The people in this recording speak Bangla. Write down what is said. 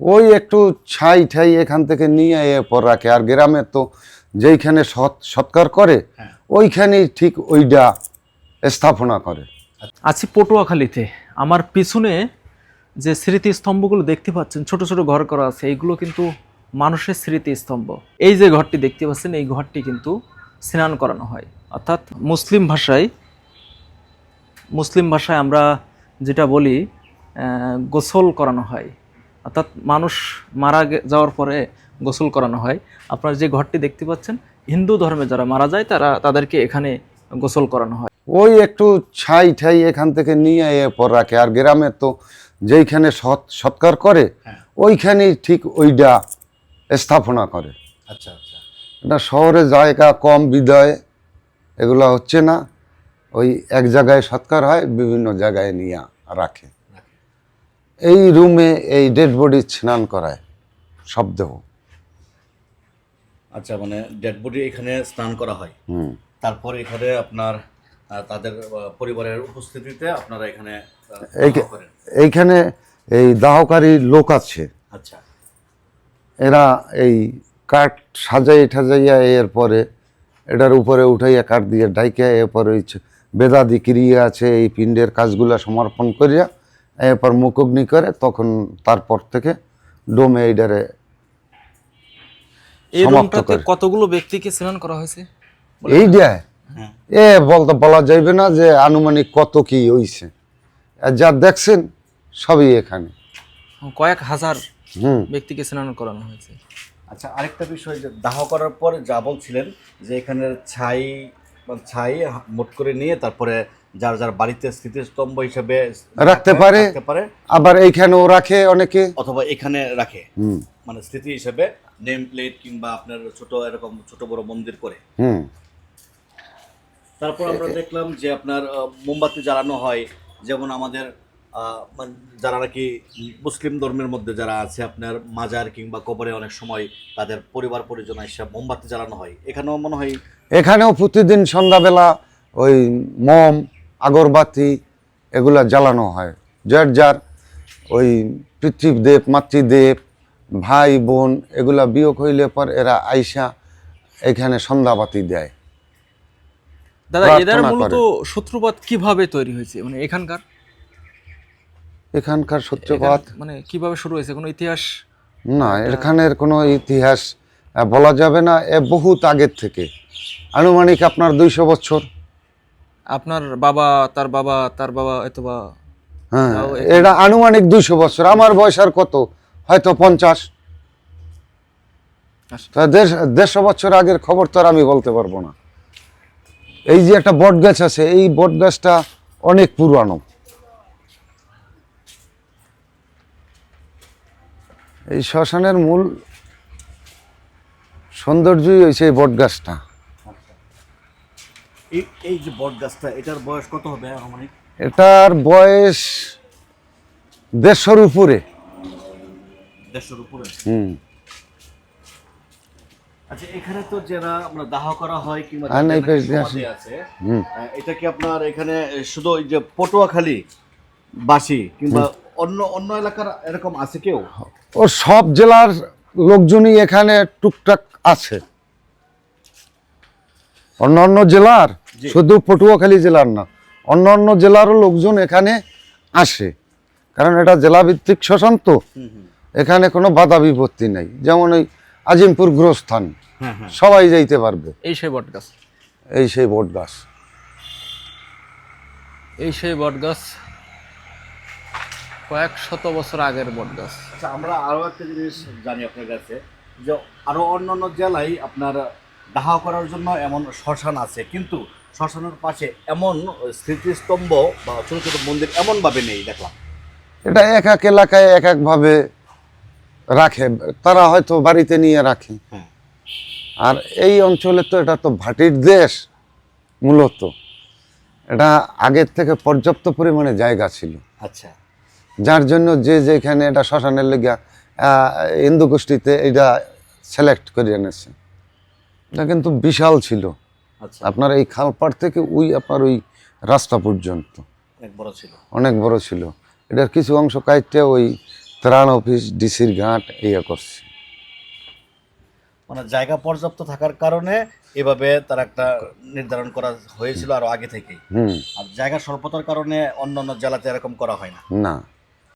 ওই একটু ছাই ঠাই এখান থেকে নিয়ে এরপর রাখে। আর গ্রামে তো যেইখানে সৎ- সৎকার করে হ্যাঁ। ওইখানেই ঠিক ওইটা স্থাপনা করে। আছি পটুয়াখালীতে। আমার পিছনে যে স্মৃতিস্তম্ভগুলো দেখতে পাচ্ছেন ছোট ছোট ঘর করা আছে এইগুলো কিন্তু মানুষের স্মৃতিস্তম্ভ। এই যে ঘরটি দেখতে পাচ্ছেন এই ঘরটি কিন্তু স্নান করানো হয়। অর্থাৎ মুসলিম ভাষায় মুসলিম ভাষায় আমরা যেটা বলি গোসল করানো হয়। অর্থাৎ মানুষ মারা গে- যাওয়ার পরে গোসল করানো হয়। আপনারা যে ঘরটি দেখতে পাচ্ছেন হিন্দু ধর্মে যারা মারা যায় তারা তাদেরকে এখানে গোসল করানো হয়। ওই একটু ছাই ঠাই এখান থেকে নিয়ে এরপর রাখে। আর গ্রামে তো যেইখানে সৎ- সৎকার করে হ্যাঁ। ওইখানেই ঠিক ওইটা স্থাপনা করে। আচ্ছা আচ্ছা। এটা শহরে জায়গা কম বিদয় এগুলো হচ্ছে না। ওই এক জায়গায় সৎকার হয় বিভিন্ন জায়গায় নিয়ে রাখে। এই রুমে এই ডেড বডি স্নান করায় শব্দেহ আচ্ছা মানে ডেড বডি এখানে স্নান করা হয়। হুম। তারপরে এখানে আপনার তাদের পরিবারের উপস্থিতিতে আপনারা এখানে এই এইখানে এই দাহকারী লোক আছে। আচ্ছা। এরা এই কাঠ সাজাই ঠাজাইয়া এরপরে এটার উপরে উঠাইয়া কাঠ দিয়ে ডাইকা এরপরে বেদাদি ক্রিয়া আছে এই পিণ্ডের কাজগুলা সমর্পণ করিয়া এরপর মুখগ্নি করে তখন তারপর থেকে ডোমে এইটারে এই রুমটাতে কতগুলো ব্যক্তিকে স্নান করা হয়েছে? এইটা হ্যাঁ। এ বলতে বলা যাইবে না যে আনুমানিক কত কি হইছে। যা দেখছেন সবই এখানে। কয়েক হাজার হুম। ব্যক্তিকে স্নান করানো হয়েছে। আচ্ছা আরেকটা বিষয় যে দাহ করার পরে যা বলছিলেন যে এখানের ছাই ছাই মোট করে নিয়ে তারপরে যার যার বাড়িতে স্মৃতিস্তম্ভ হিসেবে রাখতে পারে। পারে। আবার এইখানেও রাখে অনেকে। অথবা এখানে রাখে। মানে স্মৃতি হিসেবে নেম প্লেট কিংবা আপনার ছোট এরকম ছোট বড় মন্দির করে। হুম। তারপর আমরা দেখলাম যে আপনার মোমবাতি জ্বালানো হয়। যেমন আমাদের মানে যারা নাকি মুসলিম ধর্মের মধ্যে যারা আছে আপনার মাজার কিংবা কবরে অনেক সময় তাদের পরিবার পরিজন এসে মোমবাতি জ্বালানো হয়। এখানেও মনে হয় এখানেও প্রতিদিন সন্ধ্যাবেলা ওই মম আগরবাতি এগুলা জ্বালানো হয়। যার যার ওই পিতৃদেব মাতৃদেব ভাই বোন এগুলা বিয়োগ হইলে পর এরা আইসা এখানে সন্ধ্যাবাতি দেয়। দাদা এদের মূলত করে। কীভাবে তৈরি হয়েছে? মানে এখানকার? এখানকার এখান- মানে কীভাবে শুরু হয়েছে? কোনো ইতিহাস? না এখানের কোনো ইতিহাস বলা যাবে না। এ বহুত আগের থেকে। আনুমানিক আপনার দুইশো বছর। আপনার বাবা তার বাবা তার বাবা অথবা হ্যাঁ এটা আনুমানিক দুইশো বছর। আমার বয়স আর কত? হয়তো পঞ্চাশ। আচ্ছা। দেড়শো বছর আগের খবর তো আর আমি বলতে পারব না। এই যে একটা বট গাছ আছে এই বট গাছটা অনেক পুরানো। এই শ্মশানের মূল সৌন্দর্যই হয়েছে এই বট গাছটা। এই এই যে বট গাছটা এটার বয়স কত হবে মানে এটার বয়স দেড়শোর উপরে। দেড়শোর উপরে? হুম। আচ্ছা এখানে তো যারা আমরা দাহ করা হয় কিংবা আসি। আছে হুম। এটা কি আপনার এখানে শুধু ওই যে পটুয়াখালী বাসী কিংবা অন্য অন্য এলাকার এরকম আছে কেউ? ও সব জেলার লোকজনই এখানে টুকটাক আছে। অন্য অন্য জেলার শুধু পটুয়াখালী জেলার না অন্য অন্য জেলারও লোকজন এখানে আসে। কারণ এটা জেলাভিত্তিক শ্মশান তো। এখানে কোনো বাধা বিপত্তি নেই। যেমন ওই আজিমপুর গ্রস্থান হ্যাঁ হ্যাঁ। সবাই যাইতে পারবে। এই সেই বট গাছ এই সেই বট গাছ এই সেই বট গাছ কয়েক শত বছর আগের বট গাছ আচ্ছা আমরা আরও একটা জিনিস জানি আপনার কাছে যে আরও অন্যান্য জেলায় আপনার দাহ করার জন্য এমন শ্মশান আছে কিন্তু শ্মশানের পাশে এমন স্মৃতিস্তম্ভ বা ছোট ছোট মন্দির এমনভাবে নেই দেখলাম। এটা এক এক এলাকায় এক একভাবে রাখে। তারা হয়তো বাড়িতে নিয়ে রাখে। হ্যাঁ। আর এই অঞ্চলে তো এটা তো ভাটির দেশ মূলত। এটা আগের থেকে পর্যাপ্ত পরিমাণে জায়গা ছিল। আচ্ছা। যার জন্য যে যেখানে এটা শ্মশানের লেগে হিন্দু গোষ্ঠীতে এটা সিলেক্ট করে এনেছে। এটা কিন্তু বিশাল ছিল। আচ্ছা। আপনার এই খালপাড় থেকে ওই আপনার ওই রাস্তা পর্যন্ত। অনেক বড় ছিল। অনেক বড় ছিল। এটার কিছু অংশ কাইটে ওই ত্রাণ অফিস ডিসির ঘাট ইয়ে করছে। মানে জায়গা পর্যাপ্ত থাকার কারণে এভাবে তার একটা নির্ধারণ করা হয়েছিল আরও আগে থেকেই। হুম। আর জায়গা স্বল্পতার কারণে অন্য অন্য জেলাতে এরকম করা হয় না। না।